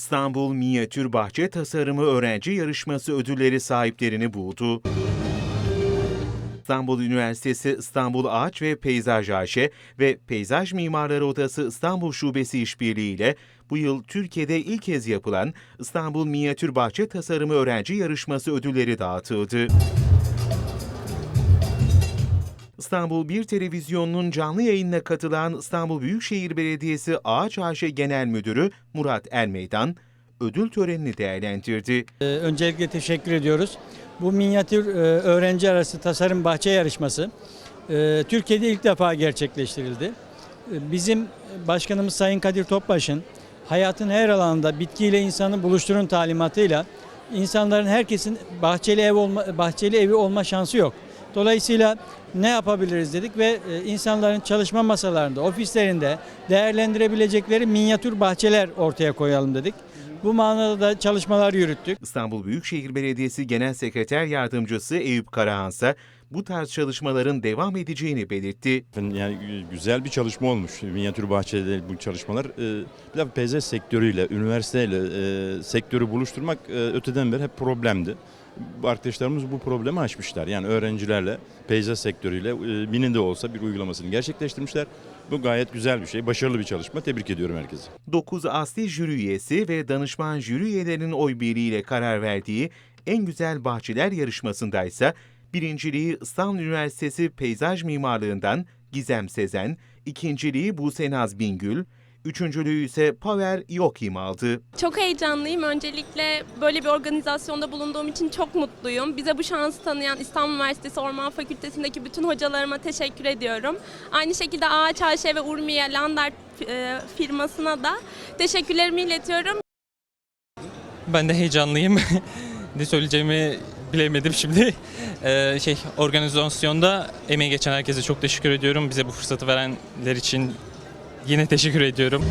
İstanbul Minyatür Bahçe Tasarımı Öğrenci Yarışması ödülleri sahiplerini buldu. İstanbul Üniversitesi İstanbul Ağaç ve Peyzaj AŞ ve Peyzaj Mimarları Odası İstanbul Şubesi işbirliğiyle bu yıl Türkiye'de ilk kez yapılan İstanbul Minyatür Bahçe Tasarımı Öğrenci Yarışması ödülleri dağıtıldı. İstanbul Bir Televizyonu'nun canlı yayınına katılan İstanbul Büyükşehir Belediyesi Ağaç AŞ Genel Müdürü Murat Ermeydan, ödül törenini değerlendirdi. Ee, Öncelikle teşekkür ediyoruz. Bu minyatür e, öğrenci arası tasarım bahçe yarışması e, Türkiye'de ilk defa gerçekleştirildi. E, Bizim Başkanımız Sayın Kadir Topbaş'ın hayatın her alanında bitkiyle insanı buluşturun talimatıyla insanların herkesin bahçeli ev olma, bahçeli evi olma şansı yok. Dolayısıyla ne yapabiliriz dedik ve e, insanların çalışma masalarında, ofislerinde değerlendirebilecekleri minyatür bahçeler ortaya koyalım dedik. Bu manada da çalışmalar yürüttük. İstanbul Büyükşehir Belediyesi Genel Sekreter Yardımcısı Eyüp Karahansa bu tarz çalışmaların devam edeceğini belirtti. Yani gü- güzel bir çalışma olmuş. Minyatür bahçede bu çalışmalar. Ee, Bir de PZ sektörüyle, üniversiteyle e, sektörü buluşturmak e, öteden beri hep problemdi. Arkadaşlarımız bu problemi aşmışlar. Yani öğrencilerle, peyzaj sektörüyle e, mini de olsa bir uygulamasını gerçekleştirmişler. Bu gayet güzel bir şey, başarılı bir çalışma. Tebrik ediyorum herkese. 9 asli jüri üyesi ve danışman jüri üyelerinin oy birliğiyle karar verdiği En Güzel Bahçeler yarışmasında ise birinciliği İstanbul Üniversitesi Peyzaj Mimarlığından Gizem Sezen, ikinciliği Buse Naz Bingül, üçüncülüğü ise Pavel Yokim aldı. Çok heyecanlıyım. Öncelikle böyle bir organizasyonda bulunduğum için çok mutluyum. Bize bu şansı tanıyan İstanbul Üniversitesi Orman Fakültesindeki bütün hocalarıma teşekkür ediyorum. Aynı şekilde Ağaç AŞ ve Urmiye Lander e, firmasına da teşekkürlerimi iletiyorum. Ben de heyecanlıyım. ne söyleyeceğimi bilemedim şimdi. Ee, şey organizasyonda emeği geçen herkese çok teşekkür ediyorum. Bize bu fırsatı verenler için yine teşekkür ediyorum.